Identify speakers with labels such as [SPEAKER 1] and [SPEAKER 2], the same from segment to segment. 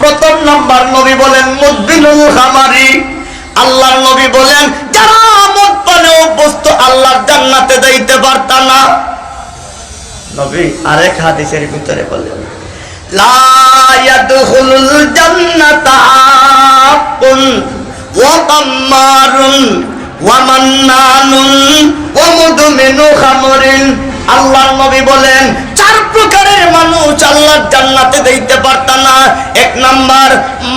[SPEAKER 1] প্রথম নাম্বার নবী বলেন, মুদবিনুল খামারি। আল্লাহর নবী বলেন, যারা মদ পানে অভ্যস্ত আল্লাহর জান্নাতে যাইতে পারত না। নবী আরেক হাদিসের ভিতরে বলেন, লা ইয়াদখুলুল জান্নাতা আকুন ওয়া কাম্মারুন ওয়া মান্নানুন ওয়া মুদমিনু খামরিন। আল্লাহর নবী বলেন, চার প্রকারের মানুষ আল্লাহর জান্নাতে দিতে পারত না। এক নাম্বার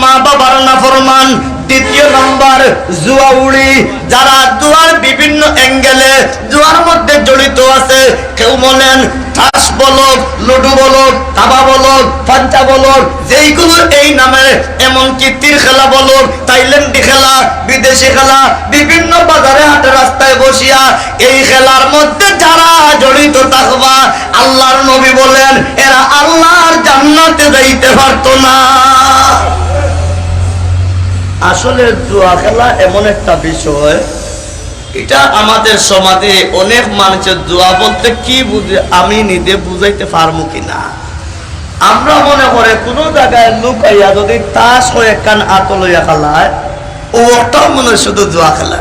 [SPEAKER 1] মা বাবার না নাফরমান দ্বিতীয় নাম্বার জুয়া উড়ি, যারা জুয়ার বিভিন্ন অ্যাঙ্গেলে জুয়ার মধ্যে জড়িত আছে। কেউ বলেন খেলা বলক বিদেশি খেলা, বিভিন্ন রাস্তায় বসিয়া এই খেলার মধ্যে যারা জড়িত থাকবা, আল্লাহর নবী বলেন, এরা আল্লাহর জান্নাতে যাইতে পারতো না। আসলে জুয়া খেলা এমন একটা বিষয়। এটা আমাদের সমাজে অনেক মানুষের জুয়া বলতে কি বুঝে, আমি নিজে বুঝাইতে পারব কিনা? আমরা মনে করে কোনো জায়গায় লুকাইয়া যদি তাস হয়ে কান আত লইয়া খেলায় ওটাও মনে শুধু জুয়া খেলা।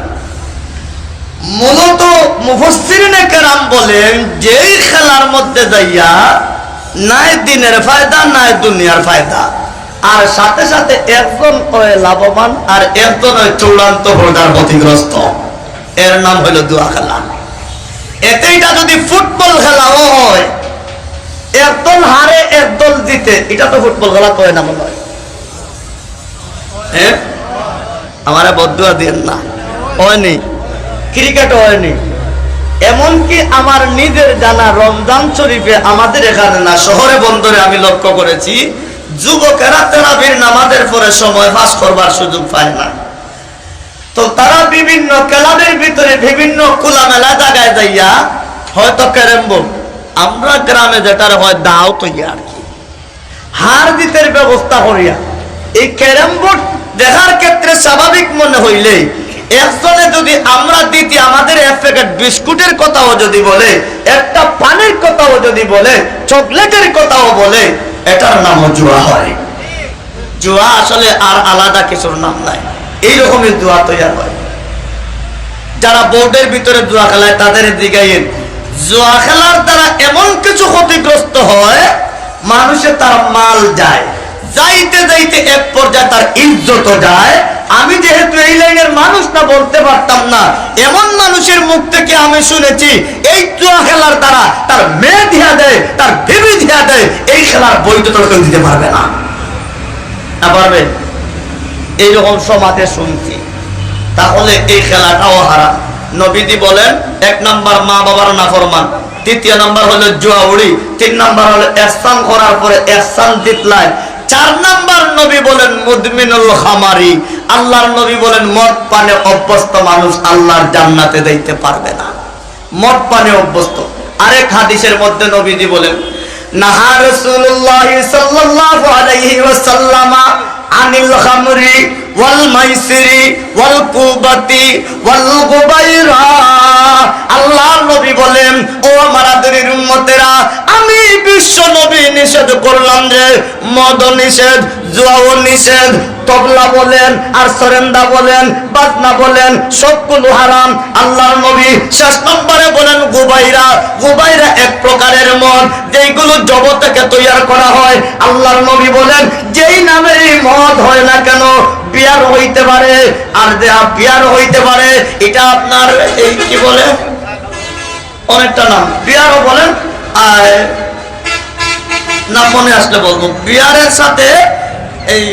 [SPEAKER 1] মূলত মুফসিরিনে কেরাম বলেন, যেই খেলার মধ্যে যাইয়া, নাই দিনের ফায়দা, নাই দুনিয়ার ফায়দা। আর সাথে সাথে একজন হয় লাভবান আর একজন হয় চূড়ান্ত হরদার ক্ষতিগ্রস্ত। এর নাম হইল দুয়া খেলা। এতেইটা যদি ফুটবল খেলাও হয়, একদল হারে একদল জিতে, এটা তো ফুটবল খেলা কয় না মনে হয়? হ্যাঁ? আমারে বদুয়া দিন না। হয়নি। ক্রিকেট হয়নি। এমনকি আমার নিজের জানা রমজান শরীফে আমাদের এখানে না, শহরে বন্দরে আমি লক্ষ্য করেছি যুবকেরা তেরাবির নামাজের পরে সময় পাস করবার সুযোগ পায় না। তো তারা বিভিন্ন ক্লাবের ভিতরে বিভিন্ন খোলামেলা জায়গায় যাইয়া হয়তো ক্যারেম বোর্ড, আমরা গ্রামে যেটার হয় দাও তো আর কি। হার জিতের ব্যবস্থা করিয়া এই ক্যারেম বোর্ড দেখার ক্ষেত্রে স্বাভাবিক মনে হইলে একজনে যদি আমরা দিতি, আমাদের এক প্যাকেট বিস্কুটের কথাও যদি বলে, একটা পানির কথাও যদি বলে, চকলেটের কথাও বলে, এটার নাম জুয়া হয়। জুয়া আসলে আর আলাদা কিছুর নাম নাই। এই এইরকমই জুয়া তৈরি হয়। যারা বোর্ডের ভিতরে জুয়া খেলায়, তাদের দিগাইয়েন জুয়া খেলার দ্বারা এমন কিছু ক্ষতিগ্রস্ত হয় মানুষের তার মাল যায়। যাইতে যাইতে এক পর্যায়ে তার ইজ্জত যায়। আমি যেহেতু এই লাইনের মানুষ না, বলতে পারতাম না। এমন মানুষের মুখ থেকে আমি শুনেছি, এই জুয়া খেলার দ্বারা তার মেয়ে দিয়া দেয়, তার বিবি দিয়া দেয়, এই খেলার বৈধতা কেউ দিতে পারবে না। পারবে? এইরকম সমাজে শুনছি। তাহলে এই খেলাটাও হারা নবীদি বলেন, এক নাম্বার মা বাবার নাফরমান তৃতীয় নাম্বার হলো জুয়া উড়ি তিন নাম্বার হলো এহসান করার পরে এহসান জিতলায় চার নাম্বার নবী বলেন, মুদমিনুল খামারি। আল্লাহর নবী বলেন, মদ পানে অভ্যস্ত মানুষ আল্লাহর জান্নাতে দিতে পারবে না। মদ পানে অভ্যস্ত। আরেক হাদিসের মধ্যে নবীজি বলেন, নাহা রাসূলুল্লাহ সাল্লাল্লাহু আলাইহি ওয়াসাল্লাম আনিল খামরি ওয়াল মাইসিরি ওয়াল কুবাতি ওয়াল গুবাইরা। আল্লাহর নবী বলেন, ও আমার আদরের উম্মতেরা বিশ্ব নবী নিষেধ করলাম যে, মদ নিষেধ, জুয়াও নিষেধ, তবলা বলেন, আর সরেন্দা বলেন বাজনা বলেন, সবগুলো হারাম। আল্লাহর নবী শেষ নম্বরে বলেন, গুবাইরা গুবাইরা এক প্রকারের মদ, যেইগুলো জগৎ থেকে তৈরি করা হয়। আল্লাহর নবী বলেন, যেই নামেরই মদ হয় না কেন, বিয়ার হইতে পারে, আর দেহা বিয়ার হইতে পারে, এটা আপনার এই কি বলে? অনেকটা নাম বিয়ারও বলেন, আর না, মনে আসলে বলব। বিয়ারের সাথে এই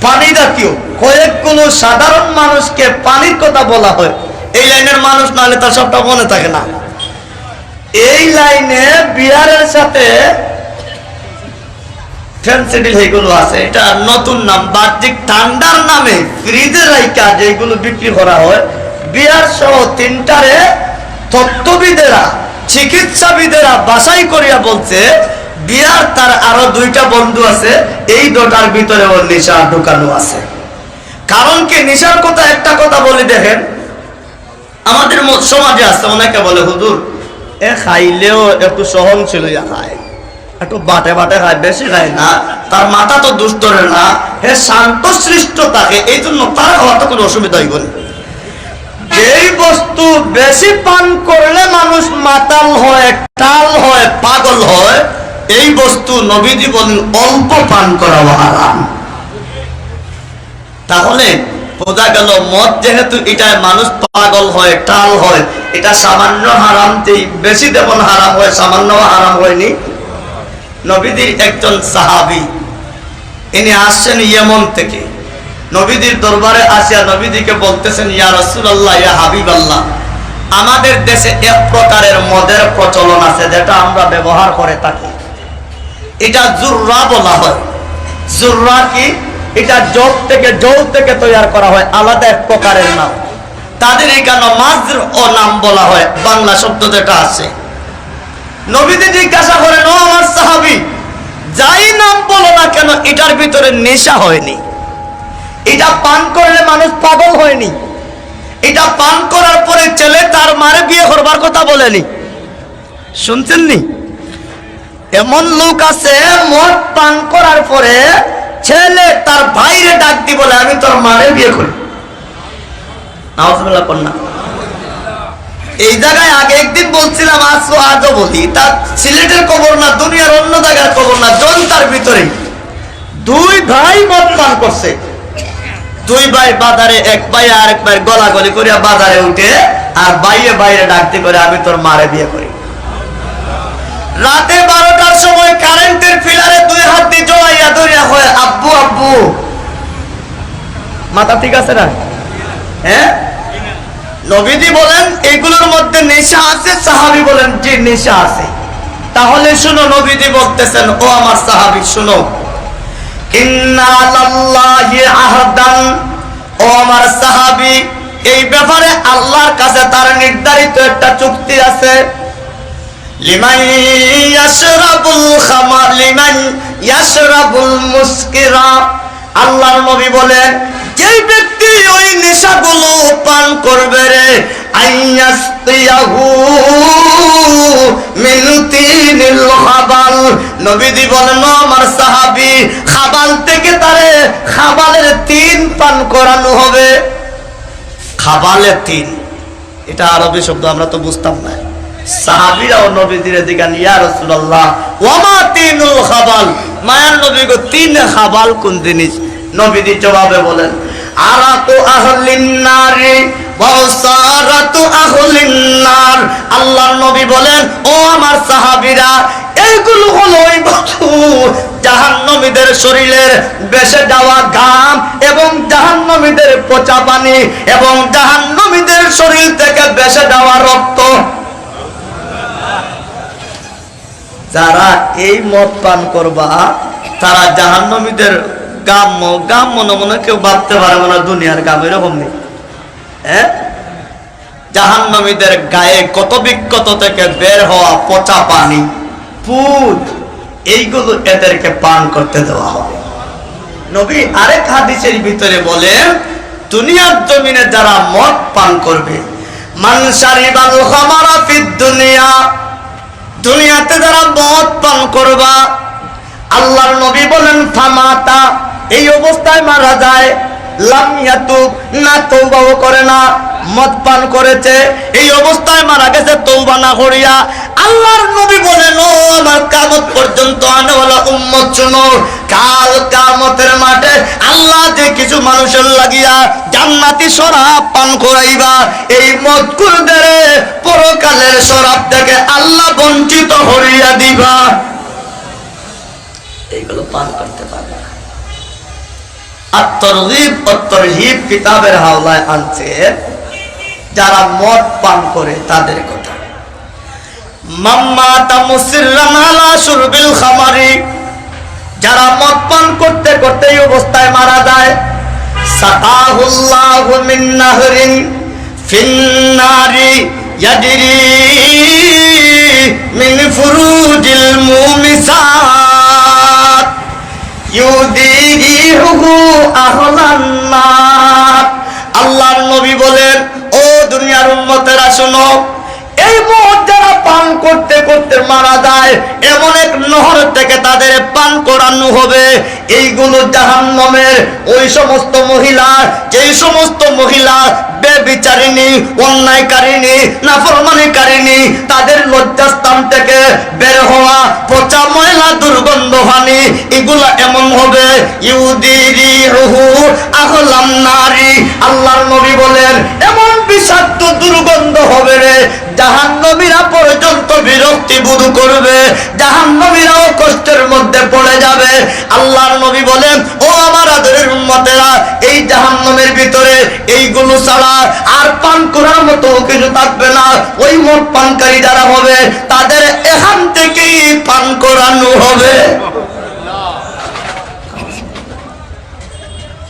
[SPEAKER 1] পানি জাতীয় কয়েকগুলো সাধারণ মানুষকে পানির কথা বলা হয়। এই লাইনের মানুষ নাহলে তার সবটা মনে থাকে না। এই লাইনে বিয়ারের সাথে হয়। চিকিৎসাবিদেরা বাসাই করিয়া বলছে বিয়ার তার আরও দুইটা বন্ধু আছে, এই দুটার ভিতরে ওর নেশা ঢুকানো আছে। কারণ কি, নেশার কথা একটা কথা বলি দেখেন, আমাদের সমাজে আছে, অনেকে বলে, হুজুর, এ খাইলেও একটু সহনশীল হইয়া খায়। একটু বাটে বাটে খায়, বেশি খায় না। তার মাথা তো না, হে শান্ত সৃষ্ট থাকে এই জন্য তার হওয়াতে কোনো অসুবিধা হইব যেই বস্তু বেশি পান করলে মানুষ মাতাল হয় টাল হয় পাগল হয় এই বস্তু নবীজি বলেন, অল্প পান করা হারাম। তাহলে বোঝা গেল, মদ যেহেতু এটা মানুষ পাগল হয়, টাল হয়, এটা সামান্য হারামতেই বেশি যেমন হারাম হয়, সামান্য হারাম হয়নি। নবীদের একজন সাহাবি, ইনি আসছেন ইয়েমন থেকে। নবীদের দরবারে আসিয়া নবীদিকে বলতেছেন, ইয়া রসুল্লাহ ইয়া হাবিব আল্লাহ আমাদের দেশে এক প্রকারের মদের প্রচলন আছে, যেটা আমরা ব্যবহার করে থাকি। এটা জুররা বলা হয়। জুররা কি? এটা জব থেকে জৌ থেকে তৈরি করা হয়, আলাদা এক প্রকারের নাম। তাদের এখানে মাজর ও নাম বলা হয়, বাংলা শব্দ যেটা আছে। নবীদি জিজ্ঞাসা করেন, ও আমার সাহাবি, যাই নাম বলো না কেন, এটার ভিতরে নেশা হয়নি। এটা পান করলে মানুষ পাগল হয়নি। এটা পান করার পরে ছেলে তার মারে বিয়ে করবার কথা বলেনি। শুনছেন নি? এমন লোক আছে, মদ পান করার পরে ছেলে তার ভাইরে ডাক দি বলে, আমি তোর মারে বিয়ে করি। এই জায়গায় আগে একদিন বলছিলাম আজও আজও বলি। তার সিলেটের খবর না, দুনিয়ার অন্য জায়গার খবর না জনতার ভিতরে। দুই ভাই মদ পান করছে। দুই ভাই বাজারে, এক ভাই আর এক ভাই গলাগলি করিয়া বাজারে উঠে আর বাইরে বাইরে ডাকতে করে আমি তোর মারে বিয়ে করি। রাতে বারোটার সময় কারেন্টের ফিলারে দুই হাত দিয়ে জড়াইয়া ধরিয়া হয় মাথা ঠিক আছে না? হ্যাঁ? নবীজি বলেন, এগুলোর মধ্যে নেশা আছে, সাহাবি বলেন, যে নেশা আছে। তাহলে শুনো, নবীজি বলতেছেন, ও আমার সাহাবি, শুনো। ও আমার সাহাবি, এই ব্যাপারে আল্লাহর কাছে তার নির্ধারিত একটা চুক্তি আছে। খামার, লিমান ইয়াশরাবুল মুসকিরা। আল্লাহর নবী বলেন, যেই ব্যক্তি ওই নেশাগুলো পান করবে রে আইয়াসতিয়াহু খাবাল। নবীজি বলেন, "ও আমার সাহাবী, খাবাল থেকে তারে খাবালের তিন পান করানো হবে। তিন, এটা আরবি শব্দ, আমরা তো বুঝতাম না। জবাবে বলেন আল্লাহর নবী বলেন, ও আমার সাহাবীরা এইগুলো হলো ওই বস্তু জাহান্নমীদের শরীরের বেসে যাওয়া ঘাম এবং জাহান্নমীদের পচা পানি এবং জাহান্নমীদের শরীর থেকে বেসে যাওয়া রক্ত। যারা এই মদ পান করবা, তারা জাহান্নমীদের গাম গাম মনে কেউ ভাবতে পারবে না দুনিয়ার গাম এরকম নেই। হ্যাঁ? জাহান্নমীদের গায়ে কত বিক্ষত থেকে বের হওয়া পচা পানি, পুত, এইগুলো এদেরকে পান করতে দেওয়া হবে। নবী আরেক হাদিসের ভিতরে বলেন দুনিয়ার জমিনে যারা মদ পান করবে মানসারিবাল খামারা ফিদ দুনিয়া দুনিয়াতে যারা মদ পান করবা, আল্লাহর নবী বলেন, ফামাতা, এই অবস্থায় মারা যায়। না তৌবাও করে না, মদ পান করেছে। এই অবস্থায় মারা গেছে তৌবা না করিয়া। আল্লাহর নবী বলেন, ও আমার কামত পর্যন্ত আনেওয়ালা উম্মত শুনো। কাল কামতের মাঠে আল্লাহ যে কিছু মানুষের লাগিয়া জান্নাতি শরাব পান করাইবা, এই মদকুরদের পরকালের শরাব থেকে আল্লাহ বঞ্চিত হরিয়া দিবা। এইগুলো পান করতে পারবে আত্মরহিব অত্তরহিব কিতাবের হাওলায় আনছে, যারা মদ পান করে তাদের কথা। মাম্মাতা মুসিররান আলা শুরবিল খামারি। যারা মদ করতে করতে অবস্থায় মারা যায়। সাকাহুল্লাহু মিন নাহরিন ফিন্নারি ইয়াজরি মিন ফুরুজিল মুমিসাত। ইউদিহিহু আহলান নার। আল্লাহর নবী বলেন, ও দুনিয়ার উম্মতেরা, শোনো এই মদ যারা পান করতে করতে মারা যায়, এমন এক নহর থেকে তাদের পান করানো হবে। এইগুলো জাহান্নামের ওই সমস্ত মহিলা, যেই সমস্ত মহিলা বেবিচারিণী, অন্যায়কারিণী, নাফরমানিকারিণী, তাদের লজ্জাস্থান থেকে বের হওয়া পচা ময়লা দুর্গন্ধ হানি এগুলা এমন হবে। ইউদিরি রুহু আহলাম নারী, আল্লাহর নবী বলেন, এমন বিষাক্ত দুর্গন্ধ হবে রে জাহান্নবীরা পর্যন্ত বিরক্তি বোধ করবে, জাহান্নবীরাও কষ্টের মধ্যে পড়ে যাবে। আল্লাহর নবী বলেন, ও আমার আদরের উম্মতেরা, এই জাহান্নামের ভিতরে এইগুলো ছাড়া আর পান করার মতো কিছু থাকবে না। ওই মোট পানকারী যারা হবে, তাদের এখান থেকেই পান করানো হবে।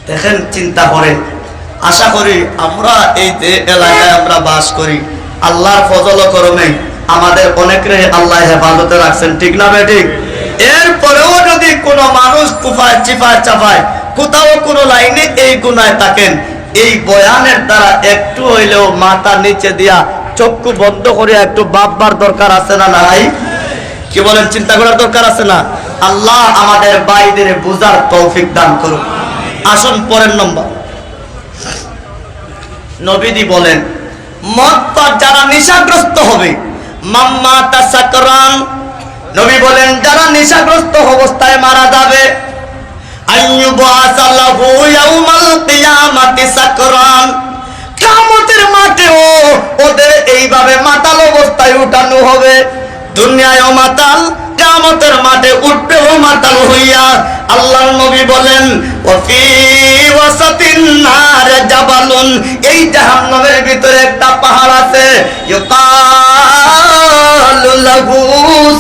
[SPEAKER 1] দেখেন, চিন্তা করে আশা করি আমরা এই এলাকায় আমরা বাস করি, আল্লাহর ফজল করমে আমাদের অনেকের আল্লাহ হেফাজতে রাখছেন, ঠিক না বেঠিক এরপরেও যদি কোনো মানুষ কুফায় চিপায় চাপায় কোথাও কোনো লাইনে এই গুনায় থাকেন, এই বয়ানের দ্বারা একটু হইলেও মাথা নিচে দিয়া চক্ষু বন্ধ করে একটু বাপবার দরকার আছে না নাই? কি বলেন, চিন্তা করার দরকার আছে না? আল্লাহ আমাদের বাইদের বুঝার তৌফিক দান করুন আসুন পরের নম্বর। নবীদি বলেন মদ যারা নেশাগ্রস্ত হবে, মাম্মা তাসাকরান। নবী বলেন, যারা নেশাগ্রস্ত অবস্থায় মারা যাবে মাঠেও ওদের এইভাবে মাতাল অবস্থায় উঠানো হবে। দুনিয়ায়ও মাতাল কিয়ামতের মাঠে উঠবেও মাতাল হইয়া আল্লাহর নবী বলেন জাবালুন। এই জাহান্নামের ভিতরে একটা পাহাড় আছে, ইউকালু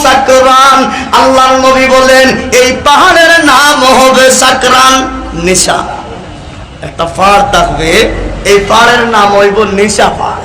[SPEAKER 1] সাকরান। আল্লাহর নবী বলেন, এই পাহাড়ের নাম হবে সাকরান, নিশা। একটা পাহাড় থাকবে, এই পাহাড়ের নাম হইব নিশা পাহাড়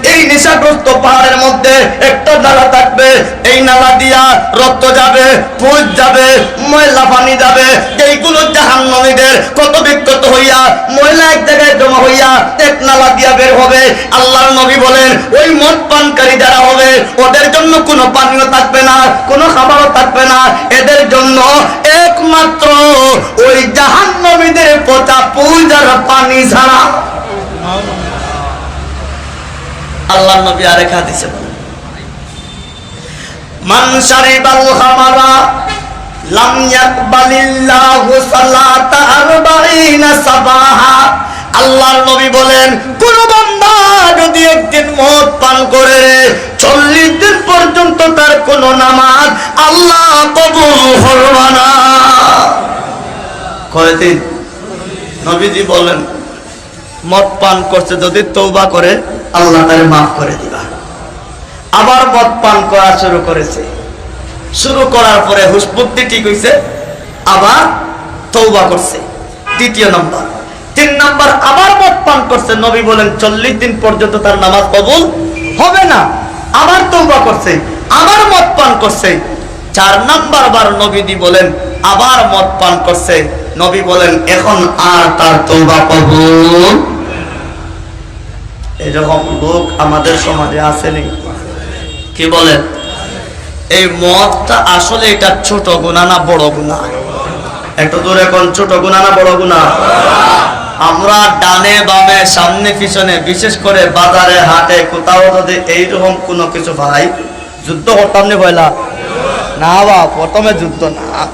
[SPEAKER 1] এই নেশাগ্রস্ত পাহাড়ের মধ্যে একটা নালা থাকবে। এই নালা দিয়া রক্ত যাবে পুজ যাবে, ময়লা পানি যাবে। যেইগুলো জাহান্নামীদের কত বিক্ষত হইয়া, ময়লা এক জায়গায় জমা হইয়া এক নালা দিয়া বের হবে। আল্লাহর নবী বলেন, ওই মদ পানকারী যারা হবে, ওদের জন্য কোনো পানীয় থাকবে না, কোনো খাবারও থাকবে না। এদের জন্য একমাত্র ওই জাহান্নামীদের পচা পূজার পানি ছাড়া আল্লাহ নবী আরেক হাদিসে আল্লাহর নবী বলেন, কোন বান্দা যদি একদিন মদ পান করে চল্লিশ দিন পর্যন্ত তার কোন নামাজ আল্লাহ কবুল করবে না। কয়দিন? নবীজি বলেন, মদ পান করছে যদি তৌবা করে আল্লাহ তারে মাফ করে দিবা। আবার মদ পান করা শুরু করেছে। শুরু করার পরে হুসবুদ্ধি ঠিক হয়েছে আবার তৌবা করছে। দ্বিতীয় নম্বর। তিন নম্বর, আবার মদ পান করছে। নবী বলেন, চল্লিশ দিন পর্যন্ত তার নামাজ কবুল হবে না। আবার তৌবা করছে, আবার মদ পান করছে। চার নাম্বার বার নবীদি বলেন, আবার মদ পান করছে। নবী বলেন, এখন আর তার তৌবা কবুল এরকম লোক আমাদের সমাজে আসেনি। কি বলেন? এই মদটা আসলে এটা ছোট গুণা না বড় গুণা? একটু দূরে কোন ছোট গুণা না বড় গুণা? আমরা ডানে বামে, সামনে পিছনে, বিশেষ করে বাজারে, হাটে, কোথাও যদি এইরকম কোনো কিছু ভাই, যুদ্ধ করতাম নি পয়লা না বা, প্রথমে যুদ্ধ না।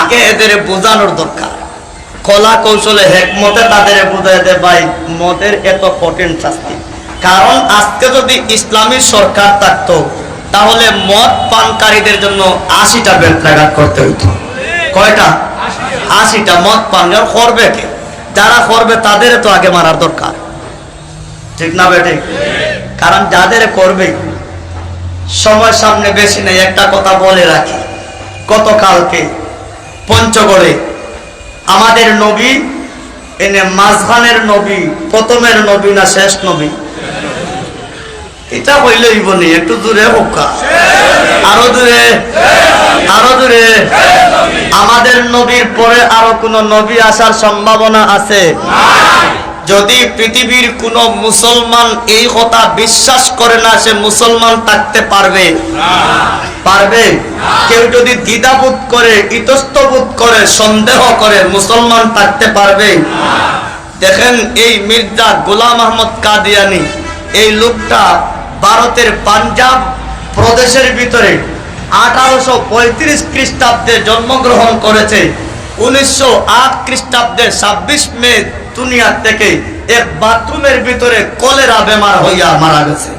[SPEAKER 1] আগে এদের বোঝানোর দরকার। কলা কৌশলে হেকমতে তাদের বোঝাই দে ভাই, মদের এত কঠিন শাস্তি। কারণ আজকে যদি ইসলামী সরকার থাকতো, তাহলে মদ পানকারীদের জন্য আশিটা বেলত্রাঘাত করতে হইতো। কয়টা? আশিটা। মদ পান করবে কে? যারা করবে তাদের তো আগে মারার দরকার। ঠিক না বেটে? কারণ যাদের করবে, সময় সামনে বেশি নেই। একটা কথা বলে রাখি। গতকালকে পঞ্চগড়ে আমাদের নবী, এনে মাঝখানের নবী, প্রথমের নবী না শেষ নবী এটা হইলেই বনি একটু দূরে হোকা আরও দূরে আরও দূরে আমাদের নবীর পরে আরও কোন নবী আসার সম্ভাবনা আছে? যদি পৃথিবীর কোন মুসলমান এই কথা বিশ্বাস করে না, সে মুসলমান থাকতে পারবে। পারবে? কেউ যদি দ্বিধাবোধ করে, ইতস্তবোধ করে, সন্দেহ করে, মুসলমান থাকতে পারবে? দেখেন এই মির্জা গোলাম আহমদ কাদিয়ানি, এই লোকটা ভারতের পাঞ্জাব প্রদেশের ভিতরে আঠারোশো পঁয়ত্রিশ খ্রিস্টাব্দে জন্মগ্রহণ করেছে। উনিশশো আট খ্রিস্টাব্দে ছাব্বিশ মে দুনিয়া থেকে এক বাথরুমের ভিতরে কলেরা বেমার হইয়া মারা গেছে।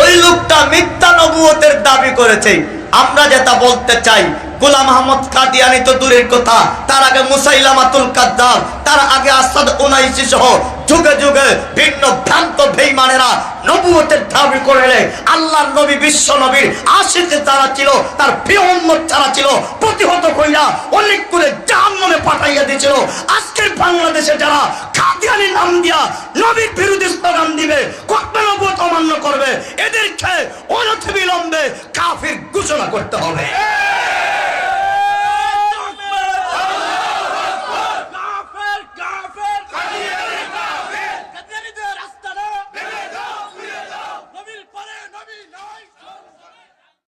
[SPEAKER 1] ওই লোকটা মিথ্যা নবুয়তের দাবি করেছে। আমরা যেটা বলতে চাই, গোলাম আহমদ কাদিয়ানি তো দূরের কথা। তার আগে মুসাইলামাতুল কাদ্দাব, তার আগে আসাদ উনাইশি সহ যুগে যুগে ভিন্ন ভ্রান্ত বেইমানেরা নবুয়তের দাবি করে আল্লাহর নবী বিশ্ব নবীর আশিকে তারা ছিল, তার প্রিয় উম্মত ছিল, প্রতিহত কইরা অনেক করে জাম নামে পাঠাইয়া দিয়েছিল। আজকের বাংলাদেশে যারা খাদিয়ানি নাম দিয়া নবীর বিরুদ্ধে স্লোগান দিবে, কত নবুয়ত অমান্য করবে, এদেরকে অনথ বিলম্বে কাফির ঘোষণা করতে হবে।